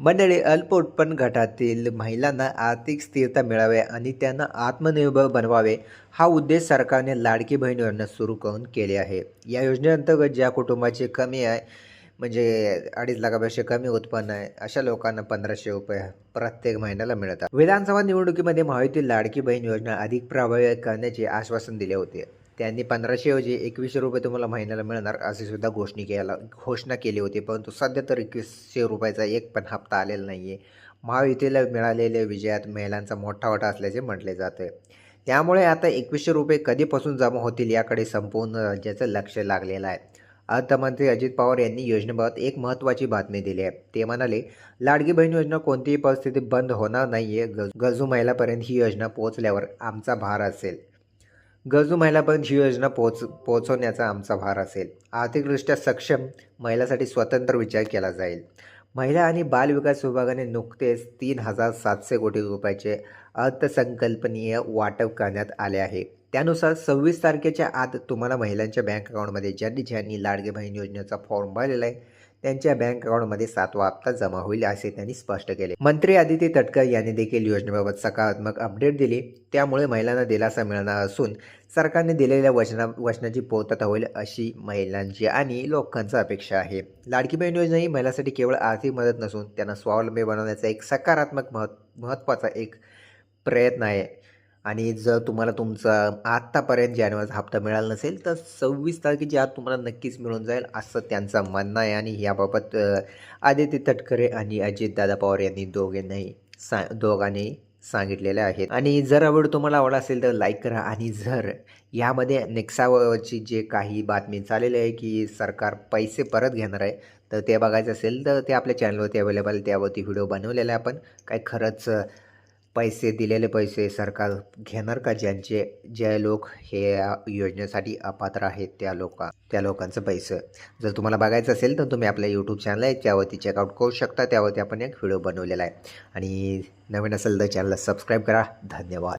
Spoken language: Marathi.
मंडळी अल्प उत्पन्न गटातील महिलांना आर्थिक स्थिरता मिळावे आणि त्यांना आत्मनिर्भर बनवावे हा उद्देश सरकारने लाडकी बहीण योजना सुरू करून केली आहे. या योजनेअंतर्गत ज्या कुटुंबाचे कमी आहे म्हणजे अडीच लाखापेक्षा कमी उत्पन्न आहे अशा लोकांना पंधराशे रुपये प्रत्येक महिन्याला मिळतात. विधानसभा निवडणुकीमध्ये महायुती लाडकी बहीण योजना अधिक प्रभावी करण्याचे आश्वासन दिले होते. त्यांनी पंधराशे ऐवजी एकवीसशे रुपये तुम्हाला महिन्याला मिळणार अशी सुद्धा घोषणी केला घोषणा केली होती. परंतु सध्या तर एकवीसशे रुपयाचा एक पण हप्ता आलेला नाही आहे महायुतीला मिळालेल्या विजयात महिलांचा मोठा वाटा असल्याचे म्हटले जाते. त्यामुळे आता एकवीसशे रुपये कधीपासून जमा होतील याकडे संपूर्ण राज्याचं लक्ष लागलेलं आहे. अर्थमंत्री अजित पवार यांनी योजनेबाबत एक महत्त्वाची बातमी दिली आहे. ते म्हणाले लाडकी बहीण योजना कोणतीही परिस्थितीत बंद होणार नाही आहे गज गरजू महिलापर्यंत ही योजना पोहोचल्यावर आमचा भार असेल. गरजू महिलापर्यंत ही योजना पोहोच पोहोचवण्याचा आमचा भार असेल. आर्थिकदृष्ट्या सक्षम महिलासाठी स्वतंत्र विचार केला जाईल. महिला आणि बालविकास विभागाने नुकतेच तीन हजार सातशे कोटी रुपयाचे अर्थसंकल्पनीय वाटप करण्यात आले आहे. त्यानुसार सव्वीस तारखेच्या आत तुम्हाला महिलांच्या बँक अकाउंटमध्ये ज्यांनी ज्यांनी लाडकी बहीण योजनेचा फॉर्म भरलेला आहे त्यांच्या बँक अकाउंटमध्ये सातवा हप्ता जमा होईल असे त्यांनी स्पष्ट केले. मंत्री आदित्य तटकर यांनी देखील योजनेबाबत सकारात्मक अपडेट दिली. त्यामुळे महिलांना दिलासा मिळणार असून सरकारने दिलेल्या वचना वचनाची पूर्तता होईल अशी महिलांची आणि लोकांची अपेक्षा आहे. लाडकी बहीण योजना ही महिलांसाठी केवळ आर्थिक मदत नसून त्यांना स्वावलंबी बनवण्याचा एक सकारात्मक महत् महत्त्वाचा एक प्रयत्न आहे. आणि जर तुम्हाला तुमचा आत्तापर्यंत जानेवारीचा हप्ता मिळाला नसेल तर सव्वीस तारखेच्या आत तुम्हाला नक्कीच मिळून जाईल असं त्यांचं म्हणणं आहे आणि याबाबत आदित्य तटकरे आणि अजितदादा पवार यांनी दोघांनाही सा दोघांनी सांगितलेले आहेत आणि जर आवड तुम्हाला आवडला असेल तर लाईक करा आणि जर यामध्ये नेक्सावरची जे काही बातमी चाललेली आहे की सरकार पैसे परत घेणार आहे तर ते बघायचं असेल तर ते आपल्या चॅनलवरती अवेलेबल त्यावरती व्हिडिओ बनवलेला आहे आपण. काय खरंच पैसे दिलेले पैसे सरकार घेणार का? ज्यांचे जे लोक हे या योजनेसाठी अपात्र आहेत त्या लोक त्या लोकांचं पैसे. जर तुम्हाला बघायचं असेल तर तुम्ही आपल्या यूट्यूब चॅनल आहे त्यावरती चेकआउट करू शकता. त्यावरती आपण एक व्हिडिओ बनवलेला आहे. आणि नवीन असेल तर चॅनलला सबस्क्राईब करा. धन्यवाद.